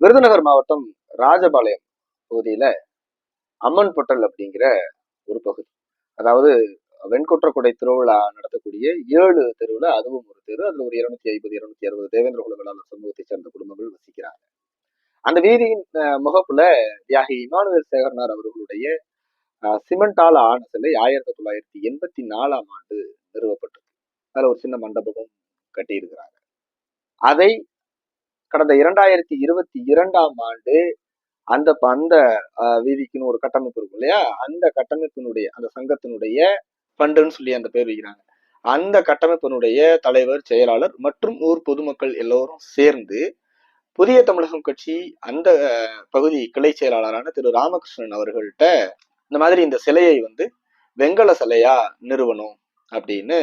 விருதுநகர் மாவட்டம் ராஜபாளையம் பகுதியில அம்மன் பொட்டல் அப்படிங்கிற ஒரு பகுதி. அதாவது வெண்குற்றக்குடை திருவிழா நடத்தக்கூடிய ஏழு தெருவில் அதுவும் ஒரு தெரு. அதுல ஒரு இருநூத்தி ஐம்பது இருநூத்தி அறுபது தேவேந்திர குல சமூகத்தை சேர்ந்த குடும்பங்கள் வசிக்கிறாங்க. அந்த வீதியின் முகப்புல தியாகி இமானுவேல் சேகரனார் அவர்களுடைய அஹ், சிமெண்டால ஆன சிலை ஆயிரத்தி தொள்ளாயிரத்தி எண்பத்தி நாலாம் ஆண்டு நிறுவப்பட்டிருக்கு. அதுல ஒரு சின்ன மண்டபமும் கட்டியிருக்கிறாங்க. அதை கடந்த இரண்டாயிரத்தி இருபத்தி இரண்டாம் ஆண்டு அந்த அந்த வீதிக்குன்னு ஒரு கட்டமைப்பு இருக்கும் இல்லையா? அந்த கட்டமைப்பினுடைய அந்த சங்கத்தினுடைய ஃபண்டுன்னு சொல்லி அந்த பேர் வைக்கிறாங்க. அந்த கட்டமைப்பினுடைய தலைவர் செயலாளர் மற்றும் ஊர் பொதுமக்கள் எல்லோரும் சேர்ந்து புதிய தமிழகம் கட்சி அந்த பகுதி கிளை செயலாளரான திரு ராமகிருஷ்ணன் அவர்கள்ட்ட இந்த மாதிரி இந்த சிலையை வந்து வெங்கல சிலையா நிறுவனம் அப்படின்னு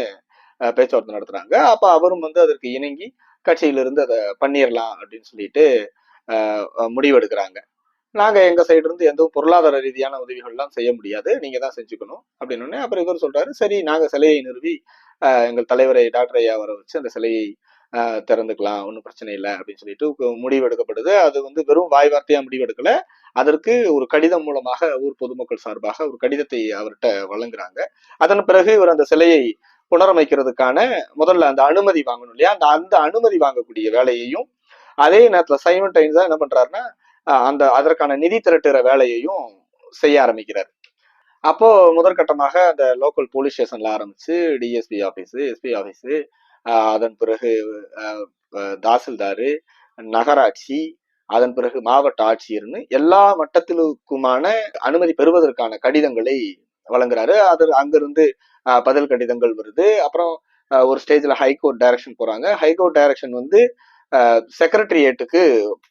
பேச்சுவார்த்தை நடத்துறாங்க. அப்ப அவரும் வந்து அதற்கு இணங்கி கட்சியிலிருந்து அதை பண்ணிடலாம் அப்படின்னு சொல்லிட்டு முடிவெடுக்கிறாங்க. நாங்க எங்க சைடு இருந்து எந்த பொருளாதார ரீதியான உதவிகள்லாம் செய்ய முடியாது. நீங்க தான் செஞ்சுக்கணும் அப்படின்னு அப்புறம் இவர் சொல்றாரு சரி நாங்க சிலையை நிறுவி எங்கள் தலைவரை டாக்டர் ஐயா வர வச்சு அந்த சிலையை திறந்துக்கலாம் ஒன்றும் பிரச்சனை இல்லை அப்படின்னு சொல்லிட்டு முடிவெடுக்கப்படுது. அது வந்து வெறும் வாய் வார்த்தையா முடிவெடுக்கலை. அதற்கு ஒரு கடிதம் மூலமாக ஊர் பொதுமக்கள் சார்பாக ஒரு கடிதத்தை அவர்கிட்ட வழங்குறாங்க. அதன் பிறகு இவர் அந்த சிலையை புனரமைக்கிறதுக்கான முதல்ல அந்த அனுமதி வாங்கணும் இல்லையா? அந்த அந்த அனுமதி வாங்கக்கூடிய வேலையையும் அதே நேரத்துல சைமன் டைம்ஸ் என்ன பண்றாருன்னா அந்த அதற்கான நிதி திரட்டுற வேலையையும் செய்ய ஆரம்பிக்கிறார். அப்போ முதற்கட்டமாக அந்த லோக்கல் போலீஸ் ஸ்டேஷன்ல ஆரம்பிச்சு டிஎஸ்பி ஆஃபீஸு எஸ்பி ஆஃபீஸு அதன் பிறகு அஹ், தாசில்தாரு நகராட்சி அதன் பிறகு மாவட்ட ஆட்சியர்னு எல்லா மட்டத்திலுக்குமான அனுமதி பெறுவதற்கான கடிதங்களை வழங்குறாரு. அது அங்கிருந்து பதில் கடிதங்கள் வருது. அப்புறம் ஒரு ஸ்டேஜில் ஹைகோர்ட் டைரக்ஷன் போகிறாங்க ஹைகோர்ட் டைரக்ஷன் வந்து செக்ரட்டரியேட்டுக்கு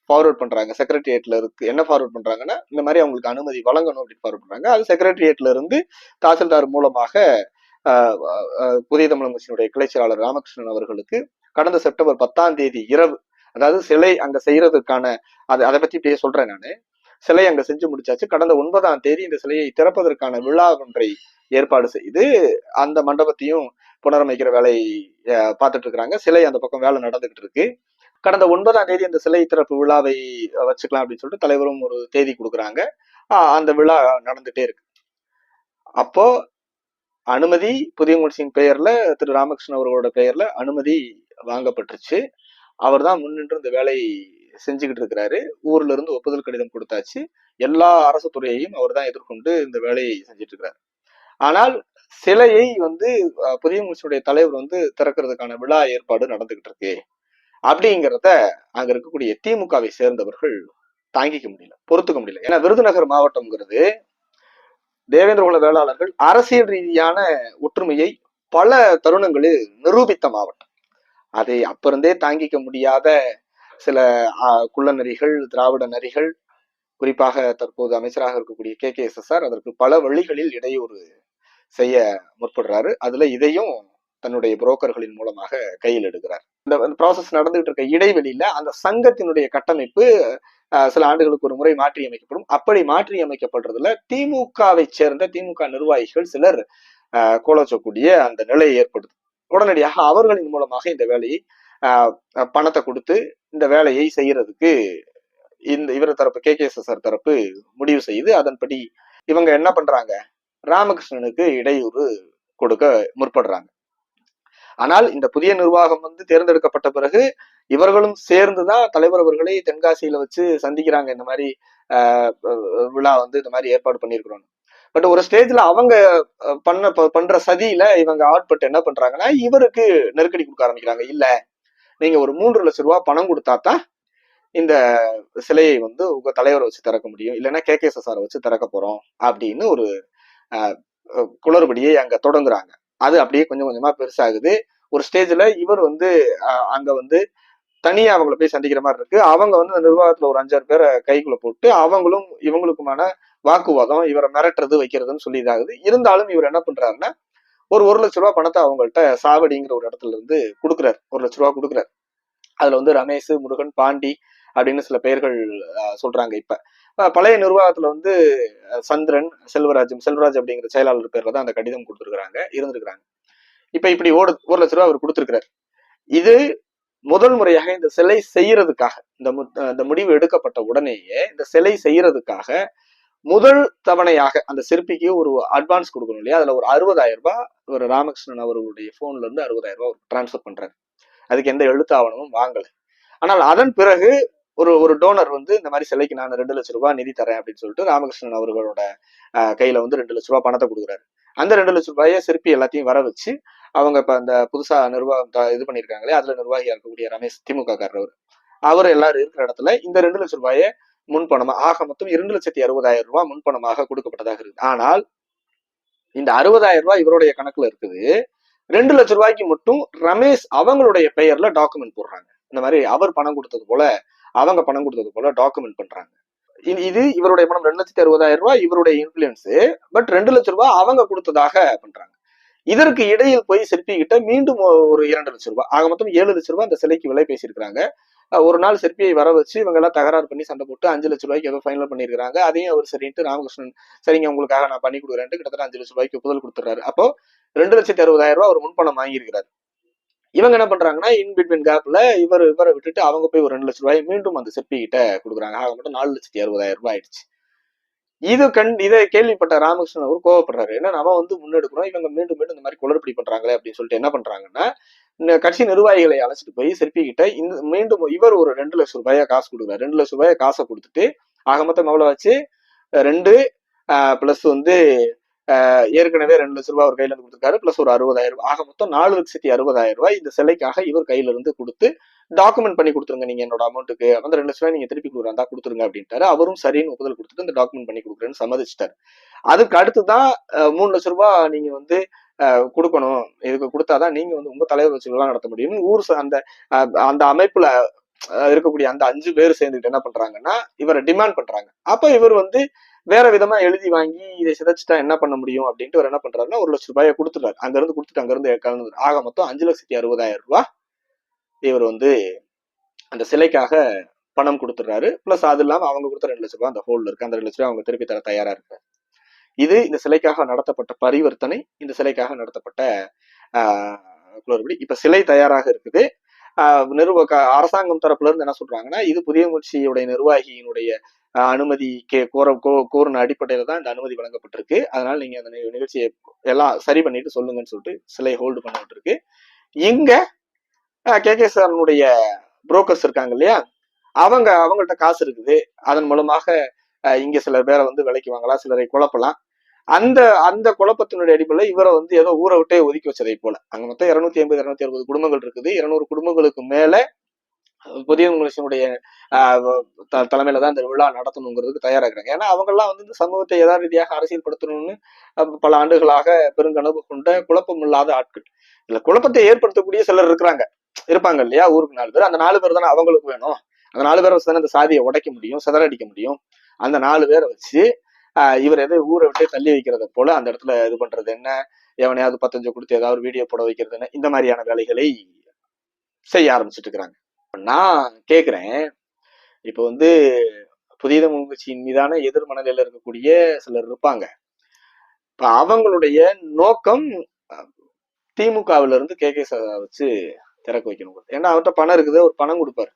ஃபார்வர்ட் பண்ணுறாங்க செக்ரட்டரியேட்டில் இருக்கு. என்ன ஃபார்வர்ட் பண்ணுறாங்கன்னா இந்த மாதிரி அவங்களுக்கு அனுமதி வழங்கணும் அப்படின்னு ஃபார்வர்ட் பண்ணுறாங்க அது செக்ரட்டரியேட்டில் இருந்து தாசில்தார் மூலமாக புதிய தமிழ் கட்சியினுடைய கிளை செயலாளர் ராமகிருஷ்ணன் அவர்களுக்கு கடந்த செப்டம்பர் பத்தாம் தேதி இரவு அதாவது சிலை அங்க செய்யறதுக்கான அது அதை பத்தி இப்படியே சொல்றேன் நான். சிலை அங்க செஞ்சு முடிச்சாச்சு. கடந்த ஒன்பதாம் தேதி இந்த சிலையை திறப்பதற்கான விழா ஒன்றை ஏற்பாடு செய்து அந்த மண்டபத்தையும் புனரமைக்கிற வேலை பார்த்துட்டு இருக்கிறாங்க சிலை அந்த பக்கம் வேலை நடந்துகிட்டு இருக்கு. கடந்த ஒன்பதாம் தேதி அந்த சிலை திறப்பு விழாவை வச்சுக்கலாம் அப்படின்னு சொல்லிட்டு தலைவரும் ஒரு தேதி கொடுக்குறாங்க. அந்த விழா நடந்துட்டே இருக்கு. அப்போ அனுமதி புதிய சிங் பெயர்ல திரு ராமகிருஷ்ணன் அவர்களோட பெயர்ல அனுமதி வாங்கப்பட்டுருச்சு. அவர் தான் முன்னின்று இந்த வேலையை செஞ்சுக்கிட்டு இருக்கிறாரு. ஊர்ல இருந்து ஒப்புதல் கடிதம் கொடுத்தாச்சு. எல்லா அரசு துறையையும் அவர் தான் எதிர்கொண்டு இந்த வேலையை செஞ்சுட்டு இருக்கிறார். ஆனால் சிலையை வந்து புதிய முயற்சியுடைய தலைவர் வந்து திறக்கிறதுக்கான விழா ஏற்பாடு நடந்துகிட்டு இருக்கு. அப்படிங்கிறத அங்க இருக்கக்கூடிய திமுகவை சேர்ந்தவர்கள் தாங்கிக்க முடியல பொறுத்துக்க முடியல. ஏன்னா விருதுநகர் மாவட்டம்ங்கிறது தேவேந்திர குல வேளாளர்கள் அரசியல் ரீதியான ஒற்றுமையை பல தருணங்களில் நிரூபித்த மாவட்டம். அதை அப்ப இருந்தே தாங்கிக்க முடியாத சில குள்ள நரிகள் திராவிட நரிகள் குறிப்பாக தற்போது அமைச்சராக இருக்கக்கூடிய கே. கே. எஸ். அதற்கு பல வழிகளில் இடையூறு செய்ய முற்படுறாரு. அதுல இதையும் தன்னுடைய புரோக்கர்களின் மூலமாக கையில் எடுக்கிறார். இந்த ப்ராசஸ் நடந்துகிட்டு இருக்க இடைவெளியில அந்த சங்கத்தினுடைய கட்டமைப்பு சில ஆண்டுகளுக்கு ஒரு முறை மாற்றி அமைக்கப்படும் அப்படி மாற்றி அமைக்கப்படுறதுல திமுகவை சேர்ந்த திமுக நிர்வாகிகள் சிலர் அஹ், கோலச்சக்கூடிய அந்த நிலையை ஏற்படுது உடனடியாக அவர்களின் மூலமாக இந்த வேலையை பணத்தை கொடுத்து இந்த வேலையை செய்யறதுக்கு இந்த இவர் தரப்பு கே. கே. தரப்பு முடிவு செய்து அதன்படி இவங்க என்ன பண்றாங்க? ராமகிருஷ்ணனுக்கு இடையூறு கொடுக்க முற்படுறாங்க. ஆனால் இந்த புதிய நிர்வாகம் வந்து தேர்ந்தெடுக்கப்பட்ட பிறகு இவர்களும் சேர்ந்துதான் தலைவர் அவர்களை தென்காசியில வச்சு சந்திக்கிறாங்க. இந்த மாதிரி விழா வந்து இந்த மாதிரி ஏற்பாடு பண்ணியிருக்கிறோம் பட் ஒரு ஸ்டேஜ்ல அவங்க பண்ண ப- பண்ற சதியில இவங்க ஆட்பட்டு என்ன பண்றாங்கன்னா இவருக்கு நெருக்கடி கொடுக்க ஆரம்பிக்கிறாங்க. இல்ல நீங்க ஒரு மூன்று லட்சம் ரூபாய் பணம் கொடுத்தா தான் இந்த சிலையை வந்து உங்க தலைவரை வச்சு திறக்க முடியும். இல்லைன்னா கே. கே. வச்சு திறக்க போறோம் அப்படின்னு ஒரு குளறுபடியை அங்க தொடங்குறாங்க. அது அப்படியே கொஞ்சம் கொஞ்சமா பெருசாகுது. ஒரு ஸ்டேஜ்ல இவர் வந்து அங்க வந்து தனியா அவங்கள போய் சந்திக்கிற மாதிரி இருக்கு. அவங்க வந்து அந்த நிர்வாகத்துல ஒரு அஞ்சாறு பேரை கைக்குள்ள போட்டு அவங்களும் இவங்களுக்குமான வாக்குவாதம் இவரை மிரட்டுறது வைக்கிறதுன்னு சொல்லி இதாகுது இருந்தாலும் இவர் என்ன பண்றாருன்னா ஒரு ஒரு லட்ச ரூபா பணத்தை அவங்கள்ட்ட சாவடிங்கிற ஒரு இடத்துல இருந்து கொடுக்குறாரு. ஒரு லட்ச ரூபா கொடுக்குறாரு. அதுல வந்து ரமேஷ் முருகன் பாண்டி அப்படின்னு சில பெயர்கள் சொல்றாங்க இப்ப. பழைய நிர்வாகத்துல வந்து சந்திரன் செல்வராஜ் செல்வராஜ் அப்படிங்கிற செயலாளர் பேர்ல தான் அந்த கடிதம் கொடுத்துருக்காங்க இருந்திருக்கிறாங்க. இப்ப இப்படி ஓடு ஒரு லட்ச ரூபா அவர் கொடுத்துருக்கிறார். இது முதல் முறையாக இந்த சிலை செய்யறதுக்காக இந்த மு- இந்த முடிவு எடுக்கப்பட்ட உடனேயே இந்த சிலை செய்யறதுக்காக முதல் தவணையாக அந்த சிற்பிக்கு ஒரு அட்வான்ஸ் கொடுக்கணும் இல்லையா? அதுல ஒரு அறுபதாயிரம் ரூபாய் ஒரு ராமகிருஷ்ணன் அவர்களுடைய போன்ல இருந்து அறுபதாயிரம் ரூபாய் டிரான்ஸ்ஃபர் பண்றாரு. அதுக்கு எந்த எழுத்து ஆவணமும் வாங்கல. ஆனால் அதன் பிறகு ஒரு ஒரு டோனர் வந்து இந்த மாதிரி சிலைக்கு நான் ரெண்டு லட்சம் ரூபாய் நிதி தரேன் அப்படின்னு சொல்லிட்டு ராமகிருஷ்ணன் அவர்களோட கையில வந்து ரெண்டு லட்ச ரூபாய் பணத்தை கொடுக்குறாரு. அந்த ரெண்டு லட்ச ரூபாயை சிற்பி எல்லாத்தையும் வர வச்சு அவங்க இப்ப அந்த புதுசா நிர்வாகம் த- இது பண்ணியிருக்காங்களே அதுல நிர்வாகியா இருக்கக்கூடிய ரமேஷ் திமுக காரர் அவர் எல்லாரும் இருக்கிற இடத்துல இந்த ரெண்டு லட்ச ரூபாயை முன்பணமா. ஆக மொத்தம் இரண்டு லட்சத்தி அறுபதாயிரம் ரூபாய் முன்பணமாக கொடுக்கப்பட்டதாக இருக்குது ஆனால் இந்த அறுபதாயிரம் ரூபாய் இவருடைய கணக்குல இருக்குது. ரெண்டு லட்ச ரூபாய்க்கு மட்டும் ரமேஷ் அவங்களுடைய பெயர்ல டாக்குமெண்ட் போடுறாங்க. இந்த மாதிரி அவர் பணம் கொடுத்தது போல அவங்க பணம் கொடுத்தது போல டாக்குமெண்ட் பண்றாங்க. இது இது இவருடைய பணம் ரெண்டு லட்சத்தி அறுபதாயிரம் ரூபாய் இவருடைய இன்ஃபுளுன்ஸ் பட் ரெண்டு லட்சம் ரூபாய் அவங்க கொடுத்ததாக பண்றாங்க. இதற்கு இடையில் போய் சிற்பி கிட்ட மீண்டும் ஒரு இரண்டு லட்சம் ரூபாய். ஆக மொத்தம் ஏழு லட்சம் ரூபாய் அந்த சிலைக்கு விலை பேசியிருக்கிறாங்க. ஒரு நாள் சிற்பியை வர வச்சு இவங்க எல்லாம் தகராறு பண்ணி சண்டை போட்டு அஞ்சு லட்சம் ரூபாய்க்கு ஏதோ ஃபைனல் பண்ணியிருக்காங்க அதையும் அவர் சரின்ட்டு ராமகிருஷ்ணன் சரிங்க உங்களுக்காக நான் பண்ணி கொடுக்குறேன்ட்டு கிட்டத்தட்ட அஞ்சு லட்சம் ரூபாய்க்கு ஒப்புதல் கொடுத்துறாரு அப்போ ரெண்டு லட்சத்தி அறுபதாயிரம் ரூபாய் அவர் முன்பணம் வாங்கியிருக்கிறாரு. இவங்க என்ன பண்றாங்கன்னா இன் பிட்வீன் கேப்ல இவர் இவரை விட்டுட்டு அவங்க போய் ஒரு ரெண்டு லட்சம் ரூபாய் மீண்டும் அந்த செப்பி கிட்ட கொடுக்குறாங்க. ஆக மட்டும் நாலு லட்சத்தி அறுபதாயிரம் ரூபாய் ஆயிடுச்சு. இது கண் இதை கேள்விப்பட்ட ராமகிருஷ்ணன் அவர் கோவப்படுறாரு. ஏன்னா நம்ம வந்து முன்னெடுக்கிறோம். இவங்க மீண்டும் மீண்டும் இந்த மாதிரி குளறுபடி பண்றாங்களே அப்படின்னு சொல்லிட்டு என்ன பண்றாங்கன்னா இந்த கட்சி நிர்வாகிகளை அழைச்சிட்டு போய் சிற்பிகிட்ட இந்த மீண்டும் இவர் ஒரு ரெண்டு லட்சம் ரூபாயா காசு கொடுக்குறாரு. ரெண்டு லட்சம் ரூபாயை காசை கொடுத்துட்டு ஆக மொத்தம் எவ்வளவு வச்சு ரெண்டு பிளஸ் வந்து ஏற்கனவே ரெண்டு லட்ச ரூபாய் அவர் கையில இருந்து கொடுத்துருக்காரு பிளஸ் ஒரு அறுபதாயிரம் ரூபாய். ஆக மொத்தம் நாலு லட்சத்தி அறுபதாயிரம் ரூபாய் இந்த சிலைக்காக இவர் கையில இருந்து கொடுத்து டாக்குமெண்ட் பண்ணி கொடுத்துருங்க நீங்க என்னோட அமௌண்ட்டுக்கு அந்த ரெண்டு லட்ச ரூபாய் நீங்க திருப்பி கொடுக்குறா கொடுத்துருங்க அப்படின்ட்டாரு. அவரும் சரின்னு ஒப்புதல் கொடுத்துட்டு இந்த டாக்குமெண்ட் பண்ணி கொடுக்குறேன்னு சம்மதிச்சிட்டாரு. அதுக்கு அடுத்து தான் மூணு லட்ச ரூபாய் நீங்க வந்து கொடுக்கணும். இதுக்கு கொடுத்தாதான் நீங்க வந்து உங்க தலைவர் வச்சு விழா நடத்த முடியும் ஊர் அந்த அந்த அமைப்புல இருக்கக்கூடிய அந்த அஞ்சு பேர் சேர்ந்துட்டு என்ன பண்றாங்கன்னா இவரை டிமாண்ட் பண்றாங்க. அப்ப இவர் வந்து வேற விதமா எழுதி வாங்கி இதை சிதைச்சிட்டா என்ன பண்ண முடியும் அப்படின்ட்டு அவர் என்ன பண்றாருன்னா ஒரு லட்ச ரூபாயை கொடுத்துட்டாரு அங்க இருந்து கொடுத்துட்டு அங்க இருந்து கலந்து ஆக மொத்தம் அஞ்சு லட்சத்தி அறுபதாயிரம் ரூபாய் இவர் வந்து அந்த சிலைக்காக பணம் கொடுத்துறாரு பிளஸ் அது இல்லாம அவங்க கொடுத்த ரெண்டு லட்ச ரூபாய் அந்த ஹோல்ல இருக்கு. அந்த ரெண்டு லட்ச ரூபாய் அவங்க திருப்பி தர தயாரா இருக்காரு. இது இந்த சிலைக்காக நடத்தப்பட்ட பரிவர்த்தனை இந்த சிலைக்காக நடத்தப்பட்ட ஆஹ் குளறுபடி. இப்ப சிலை தயாராக இருக்குது. ஆஹ் நிறுவ அரசாங்கம் தரப்புல இருந்து என்ன சொல்றாங்கன்னா இது புதிய முயற்சியுடைய நிர்வாகியினுடைய அனுமதி கே கோர கோ- கோரின அடிப்படையில் தான் இந்த அனுமதி வழங்கப்பட்டிருக்கு. அதனால நீங்க அந்த நிகழ்ச்சியை எல்லாம் சரி பண்ணிட்டு சொல்லுங்கன்னு சொல்லிட்டு சிலை ஹோல்டு பண்ணிட்டு இருக்கு இங்க கே கே சாரனுடைய புரோக்கர்ஸ் இருக்காங்க இல்லையா? அவங்க அவங்கள்ட்ட காசு இருக்குது. அதன் மூலமாக இங்கே இங்க சிலர் பேரை வந்து விலைக்கு வாங்கலாம் சிலரை குழப்பலாம். அந்த அந்த குழப்பத்தினுடைய அடிப்படையில் இவரை வந்து ஏதோ ஊரை விட்டே ஒதுக்கி வச்சதை போல. அங்க மொத்தம் இருநூத்தி ஐம்பது இருநூத்தி அறுபது குடும்பங்கள் இருக்குது. இருநூறு குடும்பங்களுக்கு மேல புதிய த- தலைமையில தான் இந்த விழா நடத்தணுங்கிறதுக்கு தயாராகிறாங்க. ஏன்னா அவங்க எல்லாம் வந்து இந்த சமூகத்தை யதார்த்த ரீதியாக அரசியல்படுத்தணும்னு பல ஆண்டுகளாக பெருங்கனவு கொண்ட குழப்பம் இல்லாத ஆட்கள். இல்ல குழப்பத்தை ஏற்படுத்தக்கூடிய சிலர் இருக்கிறாங்க. இருப்பாங்க இல்லையா? ஊருக்கு நாலு பேர். அந்த நாலு பேர் தானே அவங்களுக்கு வேணும். அந்த நாலு பேரை வச்சு தானே இந்த சாதியை உடைக்க முடியும் சிதறடிக்க முடியும். அந்த நாலு பேரை வச்சு இவர் எதை ஊரை விட்டு தள்ளி வைக்கிறத போல அந்த இடத்துல இது பண்றது என்ன? எவனையாவது பத்தஞ்சு கொடுத்து ஏதாவது வீடியோ போட வைக்கிறது என்ன? இந்த மாதிரியான வேலைகளை செய்ய ஆரம்பிச்சுட்டு இருக்கிறாங்க. நான் கேக்குறேன். இப்போ வந்து புதிய முயற்சியின் மீதான எதிர்மனநிலையில இருக்கக்கூடிய சிலர் இருப்பாங்க. இப்ப அவங்களுடைய நோக்கம் அஹ், திமுகவுல இருந்து கே. கே வச்சு திறக்க வைக்கணும். ஏன்னா அவர்கிட்ட பணம் இருக்குது. ஒரு பணம் கொடுப்பாரு.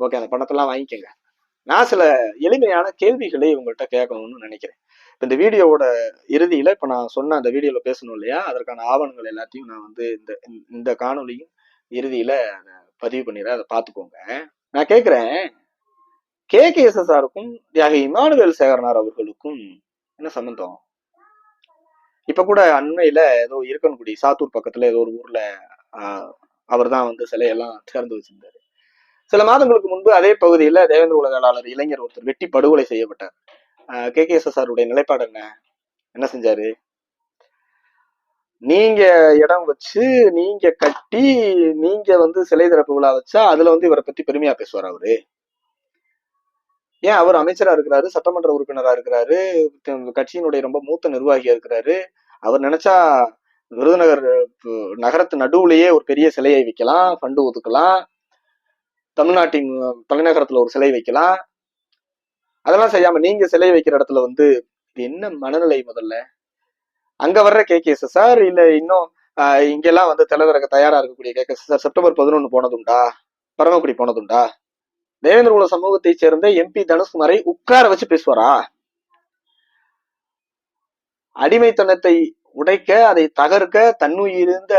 ஓகே அந்த பணத்தெல்லாம் வாங்கிக்கங்க. நான் சில எளிமையான கேள்விகளை இவங்கள்ட்ட கேட்கணும்னு நினைக்கிறேன். இப்போ இந்த வீடியோவோட இறுதியில இப்ப நான் சொன்ன அந்த வீடியோவில் பேசணும் இல்லையா? அதற்கான ஆவணங்கள் எல்லாத்தையும் நான் வந்து இந்த இந்த காணொலியும் இறுதியில அதை பதிவு பண்ணிடுறேன். அதை பார்த்துக்கோங்க. நான் கேட்குறேன் கே. கே. எஸ். எஸ். ஆருக்கும் தியாகி இமானுவேல் சேகரனார் அவர்களுக்கும் என்ன சம்பந்தம்? இப்ப கூட அண்மையில ஏதோ இருக்கன்குடி சாத்தூர் பக்கத்துல ஏதோ ஒரு ஊர்ல அவர் தான் வந்து சிலையெல்லாம் திறந்து வச்சிருந்தாரு. சில மாதங்களுக்கு முன்பு அதே பகுதியில தேவேந்திர உலகாளர் இளைஞர் ஒருத்தர் வெட்டி படுகொலை செய்யப்பட்டார். கே. கே. எஸ். எஸ். ஆருடைய நிலைப்பாடு என்ன? என்ன செஞ்சாரு? நீங்க இடம் வச்சு நீங்க கட்டி நீங்க வந்து சிலை திறப்பு விழா வச்சா அதுல வந்து இவரை பத்தி பெருமையா பேசுவார் அவரு. ஏன்? அவர் அமைச்சரா இருக்கிறாரு சட்டமன்ற உறுப்பினரா இருக்கிறாரு கட்சியினுடைய ரொம்ப மூத்த நிர்வாகியா இருக்கிறாரு. அவர் நினைச்சா விருதுநகர் நகரத்து நடுவுலயே ஒரு பெரிய சிலையை வைக்கலாம் ஃபண்டு ஒதுக்கலாம். தமிழ்நாட்டின் தலைநகரத்துல ஒரு சிலை வைக்கலாம். அதெல்லாம் செய்யாம நீங்க சிலை வைக்கிற இடத்துல வந்து இது என்ன மனநிலை முதல்ல? அங்க வர்ற கே கே சார் இல்ல இன்னும் ஆஹ் இங்கெல்லாம் வந்து தலைவரக தயாரா இருக்கக்கூடிய கே கே சார் செப்டம்பர் பதினொன்னு போனதுண்டா? பரமக்குடி போனதுண்டா? தேவேந்திர குல சமூகத்தை சேர்ந்த எம்பி தனுஷ்குமாரை உட்கார வச்சு பேசுவாரா? அடிமைத்தனத்தை உடைக்க அதை தகர்க்க தன்னுயிருந்த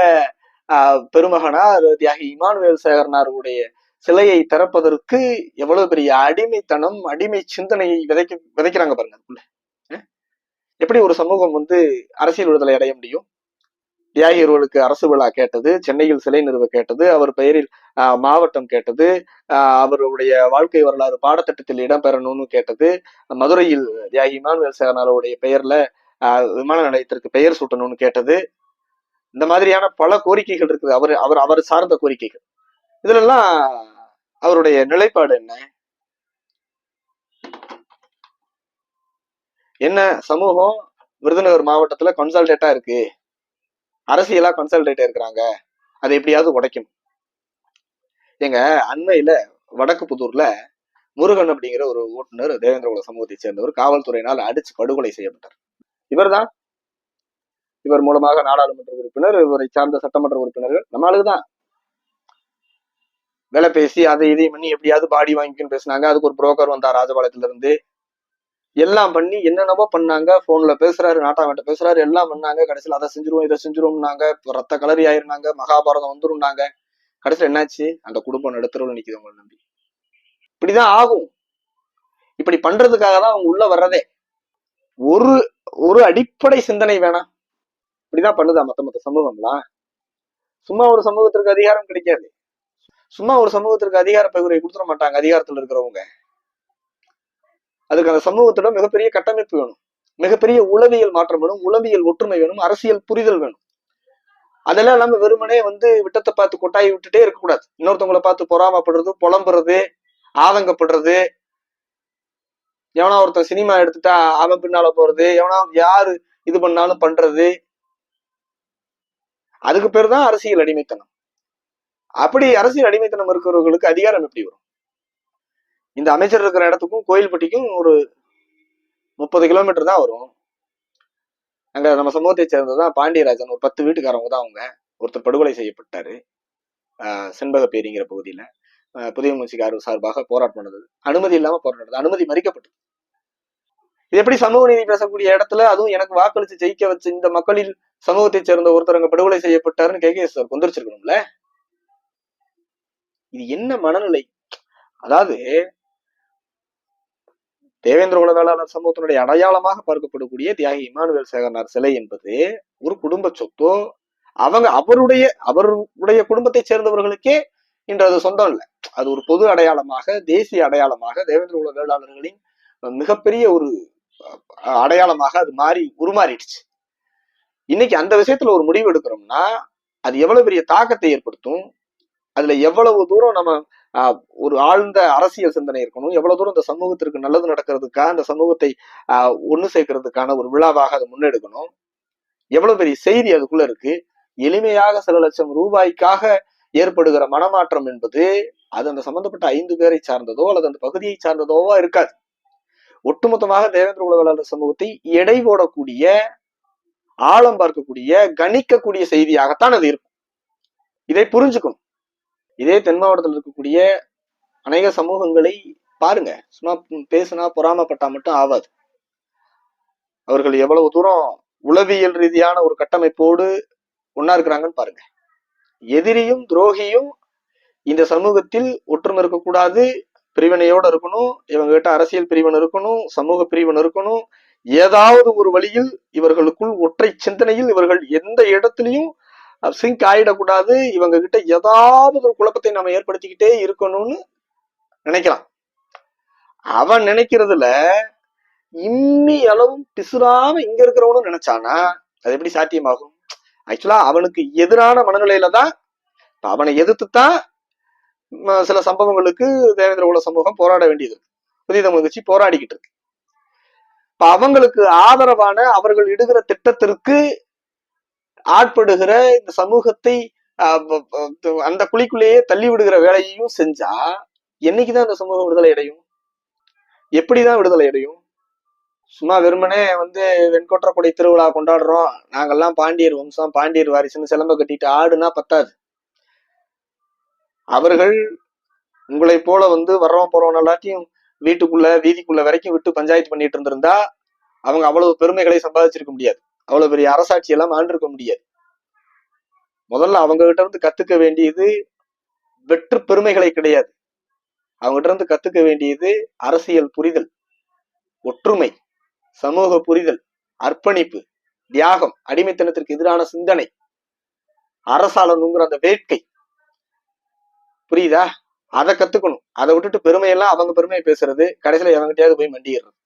ஆஹ், பெருமகனார் தியாகி இமானுவேல் சேகரனாருடைய சிலையை திறப்பதற்கு எவ்வளவு பெரிய அடிமைத்தனம் அடிமை சிந்தனையை விதைக்க விதைக்கிறாங்க பாருங்க அதுக்குள்ள. எப்படி ஒரு சமூகம் வந்து அரசியல் விடுதலை அடைய முடியும்? தியாகியர்களுக்கு அரசு விழா கேட்டது சென்னையில் சிலை நிறுவ கேட்டது அவர் பெயரில் மாவட்டம் கேட்டது அவருடைய வாழ்க்கை வரலாறு பாடத்திட்டத்தில் இடம்பெறணும்னு கேட்டது. மதுரையில் தியாகி இமானுவேல் சேகரனாருடைய பெயர்ல விமான நிலையத்திற்கு பெயர் சூட்டணும்னு கேட்டது. இந்த மாதிரியான பல கோரிக்கைகள் இருக்குது. அவர் அவர் அவர் சார்ந்த கோரிக்கைகள். இதுலெல்லாம் அவருடைய நிலைப்பாடு என்ன? என்ன சமூகம் விருதுநகர் மாவட்டத்துல கன்சல்டேட்டா இருக்கு? அரசியலா கன்சல்டேட்டா இருக்கிறாங்க. அதை எப்படியாவது உடைக்கும் எங்க அண்மையில வடக்கு புதூர்ல முருகன் அப்படிங்கிற ஒரு ஓட்டுநர் தேவேந்திர குல சமூகத்தை சேர்ந்தவர் காவல்துறையினால் அடிச்சு படுகொலை செய்யப்பட்டார். இவர்தான். இவர் மூலமாக நாடாளுமன்ற உறுப்பினர் இவரை சார்ந்த சட்டமன்ற உறுப்பினர்கள் நம்ம ஆளுதான் வேலை பேசி அதை இதையும் பண்ணி எப்படியாவது பாடி வாங்கிக்கணும்னு பேசினாங்க. அதுக்கு ஒரு புரோக்கர் வந்தார் ராஜபாளையத்துல இருந்து எல்லாம் பண்ணி என்னென்னவோ பண்ணாங்க. போன்ல பேசுறாரு நாட்டாமட்ட பேசுறாரு எல்லாம் பண்ணாங்க. கடைசியில் அதை செஞ்சிருவோம் இதை செஞ்சிருவோம்னாங்க. ரத்த கலரி ஆயிருந்தாங்க மகாபாரதம் வந்துருந்தாங்க கடைசியில் என்னாச்சு? அந்த குடும்பம் நடுத்தரவுல நிக்குது உங்களை நம்பி. இப்படிதான் ஆகும். இப்படி பண்றதுக்காக தான் அவங்க உள்ள வர்றதே. ஒரு ஒரு அடிப்படை சிந்தனை வேணாம் இப்படிதான் பண்ணுதா மத்த மத்த சமூகம்லாம். சும்மா ஒரு சமூகத்திற்கு அதிகாரம் கிடைக்காது. சும்மா ஒரு சமூகத்திற்கு அதிகார பகிர்வை கொடுத்துட மாட்டாங்க அதிகாரத்துல இருக்கிறவங்க. அதுக்கு அந்த சமூகத்தோட மிகப்பெரிய கட்டமைப்பு வேணும். மிகப்பெரிய உளவியல் மாற்றம் வேணும் உளவியல் ஒற்றுமை வேணும் அரசியல் புரிதல் வேணும். அதெல்லாம் இல்லாம வெறுமனே வந்து விட்டத்தை பார்த்து கொட்டாய் விட்டுட்டே இருக்கக்கூடாது. இன்னொருத்தவங்கள பார்த்து பொறாமப்படுறது புலம்புறது ஆதங்கப்படுறது. எவனா ஒருத்தன் சினிமா எடுத்துட்டா அவன் பின்னால போறது எவனா யாரு இது பண்ணாலும் பண்றது. அதுக்கு பேர் தான் அரசியல் அடிமைத்தனம். அப்படி அரசியல் அடிமைத்தனம் இருக்கிறவர்களுக்கு அதிகாரம் எப்படி வரும்? இந்த அமைச்சர் இருக்கிற இடத்துக்கும் கோயில்பட்டிக்கும் ஒரு முப்பது கிலோமீட்டர் தான் வரும். அங்க நம்ம சமூகத்தை சேர்ந்ததுதான் பாண்டியராஜன். ஒரு பத்து வீட்டுக்காரவங்க தான் அவங்க. ஒருத்தர் படுகொலை செய்யப்பட்டாரு. ஆஹ் செண்பகப்பேரிங்கிற பகுதியில. புதிய முயற்சிக்காரர் சார்பாக போராட்டம் நடந்தது. அனுமதி இல்லாம போராட்டம் நடந்தது. அனுமதி மறிக்கப்பட்டது. இது எப்படி சமூக நீதி பேசக்கூடிய இடத்துல அதுவும் எனக்கு வாக்களிச்சு ஜெயிக்க வச்சு இந்த மக்களில் சமூகத்தை சேர்ந்த ஒருத்தர் அங்க படுகொலை செய்யப்பட்டாருன்னு கே. கே. சார் கொந்தரிச்சிருக்கணும்ல இது என்ன மனநிலை? அதாவது தேவேந்திர குல வேளாளர் சமூகத்தினுடைய அடையாளமாக பார்க்கப்படக்கூடிய தியாகி இமானுவேல் சேகரனார் சிலை என்பது ஒரு குடும்ப சொத்தோ அவங்க அவருடைய அவருடைய குடும்பத்தை சேர்ந்தவர்களுக்கே இன்று அது சொந்தம் இல்லை. அது ஒரு பொது அடையாளமாக தேசிய அடையாளமாக தேவேந்திர உலக வேளாளர்களின் மிகப்பெரிய ஒரு அஹ், அடையாளமாக அது மாறி உருமாறிடுச்சு. இன்னைக்கு அந்த விஷயத்துல ஒரு முடிவு எடுக்கிறோம்னா அது எவ்வளவு பெரிய தாக்கத்தை ஏற்படுத்தும் அதுல எவ்வளவு தூரம் நம்ம ஒரு ஆழ்ந்த அரசியல் சிந்தனை இருக்கணும். எவ்வளவு தூரம் இந்த சமூகத்திற்கு நல்லது நடக்கிறதுக்காக அந்த சமூகத்தை ஆஹ், ஒண்ணு சேர்க்கறதுக்கான ஒரு விழாவாக அதை முன்னெடுக்கணும். எவ்வளவு பெரிய செய்தி அதுக்குள்ள இருக்கு. எளிமையாக சில லட்சம் ரூபாய்க்காக ஏற்படுகிற மனமாற்றம் என்பது அது அந்த சம்பந்தப்பட்ட ஐந்து பேரை சார்ந்ததோ அல்லது அந்த பகுதியை சார்ந்ததோவா இருக்காது. ஒட்டுமொத்தமாக தேவேந்திர உலகளாளர் சமூகத்தை எடை போடக்கூடிய ஆழம் பார்க்கக்கூடிய கணிக்கக்கூடிய செய்தியாகத்தான் அது இருக்கும். இதை புரிஞ்சுக்கணும். இதே தென் மாவட்டத்தில் இருக்கக்கூடிய அநேக சமூகங்களை பாருங்க. சும்மா பேசுனா பொறாமப்பட்டா மட்டும் ஆகாது அவர்கள் எவ்வளவு தூரம் உளவியல் ரீதியான ஒரு கட்டமைப்போடு ஒன்னா இருக்கிறாங்கன்னு பாருங்க. எதிரியும் துரோகியும் இந்த சமூகத்தில் ஒற்றுமை இருக்கக்கூடாது. பிரிவினையோட இருக்கணும். இவங்க கிட்ட அரசியல் பிரிவன் இருக்கணும். சமூக பிரிவன் இருக்கணும். ஏதாவது ஒரு வழியில் இவர்களுக்குள் ஒற்றை சிந்தனையில் இவர்கள் எந்த இடத்துலயும் சிங்க் ஆயிடக்கூடாது. இவங்க கிட்ட ஏதாவது ஒரு குழப்பத்தை நம்ம ஏற்படுத்திக்கிட்டே இருக்கணும்னு நினைக்கலாம். அவன் நினைக்கிறதுல இம்மி அளவும் பிசுறாம இங்க இருக்கிறவனும் நினைச்சானா அது எப்படி சாத்தியமாகும்? ஆக்சுவலா அவனுக்கு எதிரான மனநிலையில தான் இப்ப அவனை எதிர்த்துத்தான் தான் சில சம்பவங்களுக்கு தேவேந்திர குல சமூகம் போராட வேண்டியது புதிய தமிழ் கட்சி போராடிக்கிட்டு இருக்கு. இப்ப அவங்களுக்கு ஆதரவான அவர்கள் இடுகிற திட்டத்திற்கு ஆட்படுகிற இந்த சமூகத்தை அந்த குழிக்குள்ளேயே தள்ளி விடுகிற வேலையையும் செஞ்சா என்னைக்குதான் அந்த சமூகம் விடுதலை அடையும்? எப்படிதான் விடுதலை அடையும்? சும்மா வெறுமனே வந்து வெண்கொற்ற திருவிழா கொண்டாடுறோம். நாங்கெல்லாம் பாண்டியர் வம்சம் பாண்டியர் வாரிசுன்னு சிலம்ப கட்டிட்டு ஆடுனா பத்தாது. அவர்கள் உங்களை போல வந்து வர்றவன் போறவன் எல்லாத்தையும் வீட்டுக்குள்ள வீதிக்குள்ள வரைக்கும் விட்டு பஞ்சாயத்து பண்ணிட்டு இருந்திருந்தா அவங்க அவ்வளவு பெருமைகளை சம்பாதிச்சிருக்க முடியாது. அவ்வளவு பெரிய அரசாட்சி எல்லாம் ஆண்டிருக்க முடியாது. முதல்ல அவங்க கிட்ட இருந்து கத்துக்க வேண்டியது வெற்று பெருமைகளை கிடையாது. அவங்க கிட்ட இருந்து கத்துக்க வேண்டியது அரசியல் புரிதல் ஒற்றுமை சமூக புரிதல் அர்ப்பணிப்பு தியாகம் அடிமைத்தனத்திற்கு எதிரான சிந்தனை அரசாளனுங்கிற அந்த வேட்கை. புரியுதா? அதை கத்துக்கணும். அதை விட்டுட்டு பெருமையெல்லாம் அவங்க பெருமையை பேசுறது கடைசியில எவங்கிட்டயாவது போய் மண்டிடுறது